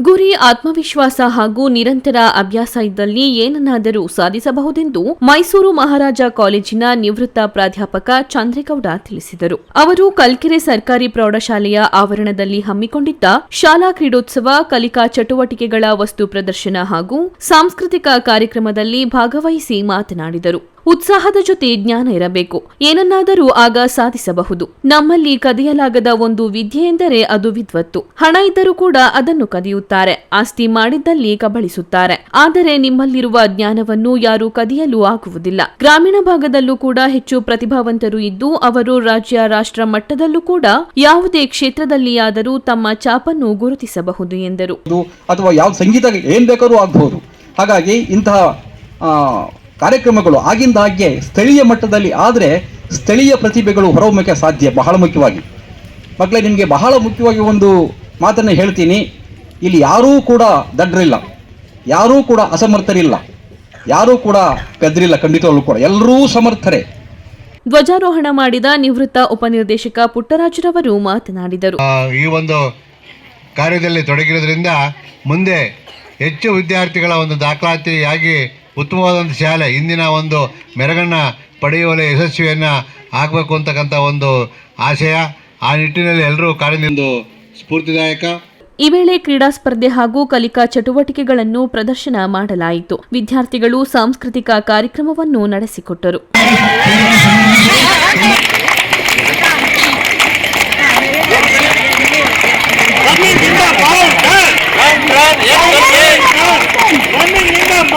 ಗುರಿ, ಆತ್ಮವಿಶ್ವಾಸ ಹಾಗೂ ನಿರಂತರ ಅಭ್ಯಾಸ ಇದ್ದಲ್ಲಿ ಏನನ್ನಾದರೂ ಸಾಧಿಸಬಹುದೆಂದು ಮೈಸೂರು ಮಹಾರಾಜ ಕಾಲೇಜಿನ ನಿವೃತ್ತ ಪ್ರಾಧ್ಯಾಪಕ ಚಂದ್ರೇಗೌಡ ತಿಳಿಸಿದರು. ಅವರು ಕಲ್ಕೆರೆ ಸರ್ಕಾರಿ ಪ್ರೌಢಶಾಲೆಯ ಆವರಣದಲ್ಲಿ ಹಮ್ಮಿಕೊಂಡಿದ್ದ ಶಾಲಾ ಕ್ರೀಡೋತ್ಸವ, ಕಲಿಕಾ ಚಟುವಟಿಕೆಗಳ ವಸ್ತು ಪ್ರದರ್ಶನ ಹಾಗೂ ಸಾಂಸ್ಕೃತಿಕ ಕಾರ್ಯಕ್ರಮದಲ್ಲಿ ಭಾಗವಹಿಸಿ ಮಾತನಾಡಿದರು. ಉತ್ಸಾಹದ ಜೊತೆ ಜ್ಞಾನ ಇರಬೇಕು. ಏನನ್ನಾದರೂ ಆಗ ಸಾಧಿಸಬಹುದು. ನಮ್ಮಲ್ಲಿ ಕದಿಯಲಾಗದ ಒಂದು ವಿದ್ಯೆ ಎಂದರೆ ಅದು ವಿದ್ವತ್ತು. ಹಣ ಇದ್ದರೂ ಕೂಡ ಅದನ್ನು ಕದಿಯುತ್ತಾರೆ. ಆಸ್ತಿ ಮಾಡಿದ್ದಲ್ಲಿ ಕಬಳಿಸುತ್ತಾರೆ. ಆದರೆ ನಿಮ್ಮಲ್ಲಿರುವ ಜ್ಞಾನವನ್ನು ಯಾರು ಕದಿಯಲು ಆಗುವುದಿಲ್ಲ. ಗ್ರಾಮೀಣ ಭಾಗದಲ್ಲೂ ಕೂಡ ಹೆಚ್ಚು ಪ್ರತಿಭಾವಂತರು ಇದ್ದು, ಅವರು ರಾಜ್ಯ, ರಾಷ್ಟ್ರ ಮಟ್ಟದಲ್ಲೂ ಕೂಡ ಯಾವುದೇ ಕ್ಷೇತ್ರದಲ್ಲಿಯಾದರೂ ತಮ್ಮ ಛಾಪನ್ನು ಗುರುತಿಸಬಹುದು ಎಂದರು. ಅಥವಾ ಯಾವ ಸಂಗೀತ ಏನ್ ಬೇಕಾದ್ರೂ ಆಗಬಹುದು ಹಾಗಾಗಿ ಇಂತಹ ಕಾರ್ಯಕ್ರಮಗಳು ಆಗಿಂದಾಗ್ಗೆ ಸ್ಥಳೀಯ ಮಟ್ಟದಲ್ಲಿ ಆದರೆ ಸ್ಥಳೀಯ ಪ್ರತಿಭೆಗಳು ಹೊರಹೊಮ್ಮಕ್ಕೆ ಸಾಧ್ಯ ಬಹಳ ಮುಖ್ಯವಾಗಿ. ಮಕ್ಕಳೇ ನಿಮಗೆ ಬಹಳ ಮುಖ್ಯವಾಗಿ ಒಂದು ಮಾತನ್ನು ಹೇಳ್ತೀನಿ. ಇಲ್ಲಿ ಯಾರೂ ಕೂಡ ದಡ್ಡರಿಲ್ಲ ಯಾರೂ ಕೂಡ ಅಸಮರ್ಥರಿಲ್ಲ. ಯಾರೂ ಕೂಡ ಪೆದ್ರಿಲ್ಲ ಖಂಡಿತವಾಗ್ಲೂ ಕೂಡ. ಎಲ್ಲರೂ ಸಮರ್ಥರೇ. ಧ್ವಜಾರೋಹಣ ಮಾಡಿದ ನಿವೃತ್ತ ಉಪನಿರ್ದೇಶಕ ಪುಟ್ಟರಾಜರವರು ಮಾತನಾಡಿದರು. ಈ ಒಂದು ಕಾರ್ಯದಲ್ಲಿ ತೊಡಗಿರೋದ್ರಿಂದ ಮುಂದೆ ಹೆಚ್ಚು ವಿದ್ಯಾರ್ಥಿಗಳ ಒಂದು ದಾಖಲಾತಿಯಾಗಿ ಉತ್ತಮವಾದಂಥ ಶಾಲೆ. ಇಂದಿನ ಒಂದು ಮೆರಗನ್ನು ಪಡೆಯುವಲ್ಲಿ ಯಶಸ್ವಿಯನ್ನು ಆಗಬೇಕು ಅಂತಕ್ಕಂಥ ಒಂದು ಆಶಯ. ಆ ನಿಟ್ಟಿನಲ್ಲಿ ಎಲ್ಲರೂ ಕಾರ್ಯನಿಂದು ಸ್ಫೂರ್ತಿದಾಯಕ. ಈ ವೇಳೆ ಕ್ರೀಡಾ ಸ್ಪರ್ಧೆ ಹಾಗೂ ಕಲಿಕಾ ಚಟುವಟಿಕೆಗಳನ್ನು ಪ್ರದರ್ಶನ ಮಾಡಲಾಯಿತು. ವಿದ್ಯಾರ್ಥಿಗಳು ಸಾಂಸ್ಕೃತಿಕ ಕಾರ್ಯಕ್ರಮವನ್ನು ನಡೆಸಿಕೊಟ್ಟರು.